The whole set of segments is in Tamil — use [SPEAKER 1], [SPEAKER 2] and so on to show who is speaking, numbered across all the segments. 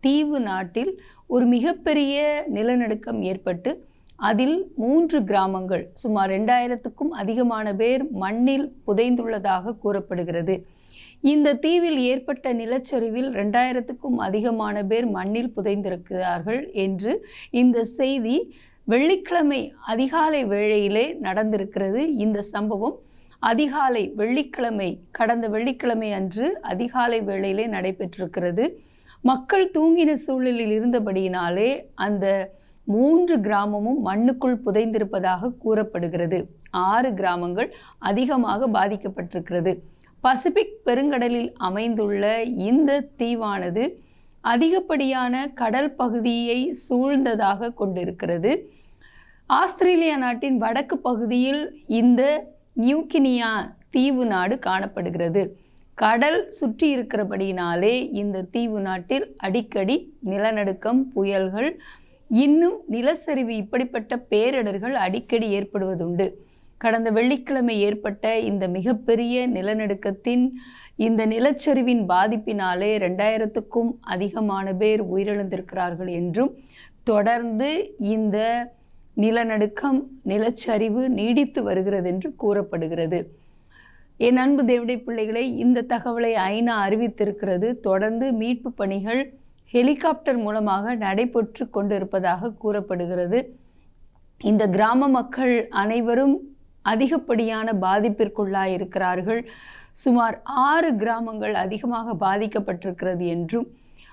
[SPEAKER 1] தீவு நாட்டில் ஒரு மிகப்பெரிய நிலநடுக்கம் ஏற்பட்டு அதில் மூன்று கிராமங்கள் சுமார் ரெண்டாயிரத்துக்கும் அதிகமான பேர் மண்ணில் புதைந்துள்ளதாக கூறப்படுகிறது. இந்த தீவில் ஏற்பட்ட நிலச்சரிவில் ரெண்டாயிரத்துக்கும் அதிகமான பேர் மண்ணில் புதைந்திருக்கிறார்கள் என்று இந்த செய்தி வெள்ளிக்கிழமை அதிகாலை வேளையிலே நடந்திருக்கிறது. இந்த சம்பவம் அதிகாலை வெள்ளிக்கிழமை கடந்த வெள்ளிக்கிழமை அன்று அதிகாலை வேளையிலே நடைபெற்றிருக்கிறது. மக்கள் தூங்கின சூழலில் இருந்தபடியினாலே அந்த மூன்று கிராமமும் மண்ணுக்குள் புதைந்திருப்பதாக கூறப்படுகிறது. ஆறு கிராமங்கள் அதிகமாக பாதிக்கப்பட்டிருக்கிறது. பசிபிக் பெருங்கடலில் அமைந்துள்ள இந்த தீவானது அதிகப்படியான கடல் பகுதியை சூழ்ந்ததாக கொண்டிருக்கிறது. ஆஸ்திரேலியா நாட்டின் வடக்கு பகுதியில் இந்த நியூகினியா தீவு நாடு காணப்படுகிறது. கடல் சுற்றி இருக்கிறபடியினாலே இந்த தீவு நாட்டில் அடிக்கடி நிலநடுக்கம் புயல்கள் இன்னும் நிலச்சரிவு இப்படிப்பட்ட பேரிடர்கள் அடிக்கடி ஏற்படுவதுண்டு. கடந்த வெள்ளிக்கிழமை ஏற்பட்ட இந்த மிகப்பெரிய நிலநடுக்கத்தின் இந்த நிலச்சரிவின் பாதிப்பினாலே ரெண்டாயிரத்துக்கும் அதிகமான பேர் உயிரிழந்திருக்கிறார்கள் என்றும் தொடர்ந்து இந்த நிலநடுக்கம் நிலச்சரிவு நீடித்து வருகிறது என்று கூறப்படுகிறது. என் அன்பு தேவடை பிள்ளைகளை இந்த தகவலை ஐநா அறிவித்திருக்கிறது. தொடர்ந்து மீட்பு பணிகள் ஹெலிகாப்டர் மூலமாக நடைபெற்று கொண்டிருப்பதாக கூறப்படுகிறது. இந்த கிராம மக்கள் அனைவரும் அதிகப்படியான பாதிப்பிற்குள்ளாயிருக்கிறார்கள் சுமார் ஆறு கிராமங்கள் அதிகமாக பாதிக்கப்பட்டிருக்கிறது என்றும்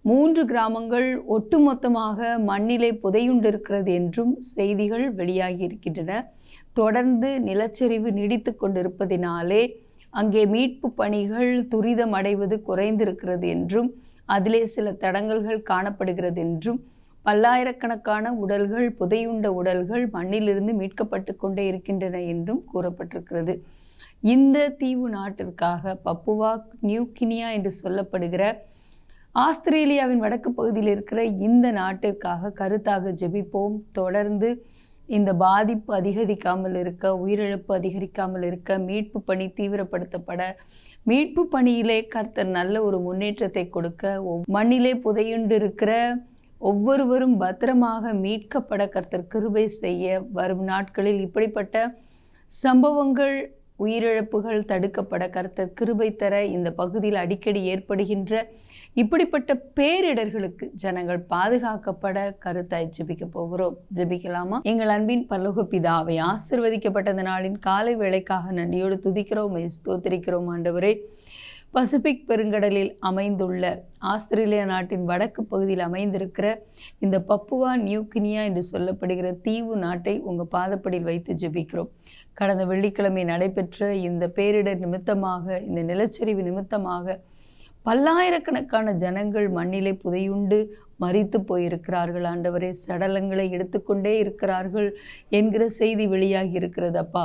[SPEAKER 1] மூன்று கிராமங்கள் ஒட்டுமொத்தமாக மண்ணிலே புதையுண்டிருக்கிறது என்றும் செய்திகள் வெளியாகி இருக்கின்றன. தொடர்ந்து நிலச்சரிவு நீடித்து கொண்டிருப்பதினாலே அங்கே மீட்பு பணிகள் துரிதம் அடைவது குறைந்திருக்கிறது என்றும் அதிலே சில தடங்கல்கள் காணப்படுகிறது என்றும் பல்லாயிரக்கணக்கான உடல்கள் புதையுண்ட உடல்கள் மண்ணிலிருந்து மீட்கப்பட்டு கொண்டே இருக்கின்றன என்றும் கூறப்பட்டிருக்கிறது. இந்த தீவு நாட்டிற்காக பப்புவா நியூகினியா என்று சொல்லப்படுகிற ஆஸ்திரேலியாவின் வடக்கு பகுதியில் இருக்கிற இந்த நாட்டிற்காக கருத்தாக ஜெபிப்போம். தொடர்ந்து இந்த பாதிப்பு அதிகரிக்காமல் இருக்க உயிரிழப்பு அதிகரிக்காமல் இருக்க மீட்பு பணி தீவிரப்படுத்தப்பட மீட்பு பணியிலே கர்த்தர் நல்ல ஒரு முன்னேற்றத்தை கொடுக்க மண்ணிலே புதையுண்டு இருக்கிற ஒவ்வொருவரும் பத்திரமாக மீட்கப்பட கர்த்தர் கிருபை செய்ய வரும் நாட்களில் இப்படிப்பட்ட சம்பவங்கள் உயிரிழப்புகள் தடுக்கப்பட கருத்தர் கிருபை தர இந்த பகுதியில் அடிக்கடி ஏற்படுகின்ற இப்படிப்பட்ட பேரிடர்களுக்கு ஜனங்கள் பாதுகாக்கப்பட கருத்தாய் ஜெபிக்க போகிறோம். ஜெபிக்கலாமா? எங்கள் அன்பின் பல்லோக பிதாவை ஆசிர்வதிக்கப்பட்ட நாளின் காலை வேலைக்காக நன்றியோடு துதிக்கிறோம் ஸ்தோத்திரிக்கிறோம் ஆண்டவரே. பசிபிக் பெருங்கடலில் அமைந்துள்ள ஆஸ்திரேலியா நாட்டின் வடக்கு பகுதியில் அமைந்திருக்கிற இந்த பப்புவா நியூகினியா என்று சொல்லப்படுகிற தீவு நாட்டை உங்கள் பாதப்படியில் வைத்து ஜெபிக்கிறோம். கடந்த வெள்ளிக்கிழமை நடைபெற்ற இந்த பேரிடர் நிமித்தமாக இந்த நிலச்சரிவு நிமித்தமாக பல்லாயிரக்கணக்கான ஜனங்கள் மண்ணிலே புதையுண்டு மறித்து போயிருக்கிறார்கள். ஆண்டவரே சடலங்களை எடுத்துக்கொண்டே இருக்கிறார்கள் என்கிற செய்தி வெளியாகி இருக்கிறது அப்பா.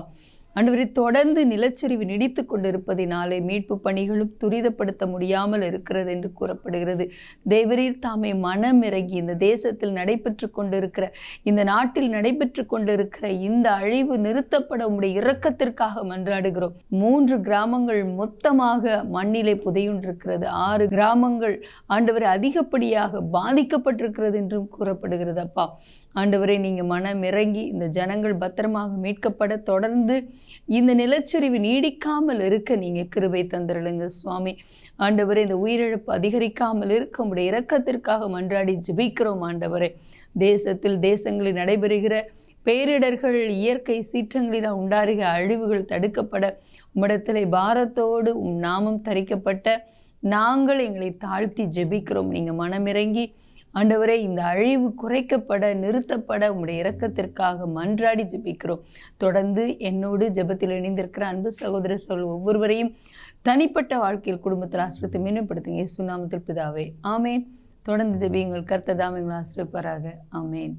[SPEAKER 1] ஆண்டவரை தொடர்ந்து நிலச்சரிவு நீடித்து கொண்டிருப்பதினாலே மீட்பு பணிகளும் துரிதப்படுத்த முடியாமல் இருக்கிறது என்று கூறப்படுகிறது. தேவரீர் தாமே மனமிறங்கி இந்த தேசத்தில் நடைபெற்று கொண்டிருக்கிற இந்த நாட்டில் நடைபெற்று கொண்டிருக்கிற இந்த அழிவு நிறுத்தப்பட உடைய இரக்கத்திற்காக மன்றாடுகிறோம். மூன்று கிராமங்கள் மொத்தமாக மண்ணிலே புதையுண்டிருக்கிறது. ஆறு கிராமங்கள் ஆண்டவர் அதிகப்படியாக பாதிக்கப்பட்டிருக்கிறது என்றும் கூறப்படுகிறது அப்பா. ஆண்டவரை நீங்கள் மனம் இறங்கி இந்த ஜனங்கள் பத்திரமாக மீட்கப்பட தொடர்ந்து இந்த நிலச்சரிவு நீடிக்காமல் இருக்க நீங்கள் கிருபை தந்திரலுங்க சுவாமி. ஆண்டவரே இந்த உயிரிழப்பு அதிகரிக்காமல் இருக்க உடைய இரக்கத்திற்காக மன்றாடி ஜெபிக்கிறோம் ஆண்டவரே. தேசத்தில் தேசங்களில் நடைபெறுகிற பேரிடர்கள் இயற்கை சீற்றங்களில் உண்டாருகிற அழிவுகள் தடுக்கப்பட உம்மிடத்திலே பாரத்தோடு உம் நாமம் தரிக்கப்பட்ட நாங்கள் எங்களை தாழ்த்தி ஜெபிக்கிறோம். நீங்கள் மனமிறங்கி ஆண்டவரே இந்த அழிவு குறைக்கப்பட நிறுத்தப்பட உங்களுடைய இரக்கத்திற்காக மன்றாடி ஜெபிக்கிறோம். தொடர்ந்து என்னோடு ஜெபத்தில் இணைந்திருக்கிற அன்பு சகோதர சொல் ஒவ்வொருவரையும் தனிப்பட்ட வாழ்க்கையில் குடும்பத்தில் ஆஸ்பத்திரி மேம்படுத்துங்க சுனாமத்தில் பிதாவே. ஆமேன். தொடர்ந்து ஜெபியுங்கள். எங்கள் தாமே ஆசிரியப்பாராக ஆமேன்.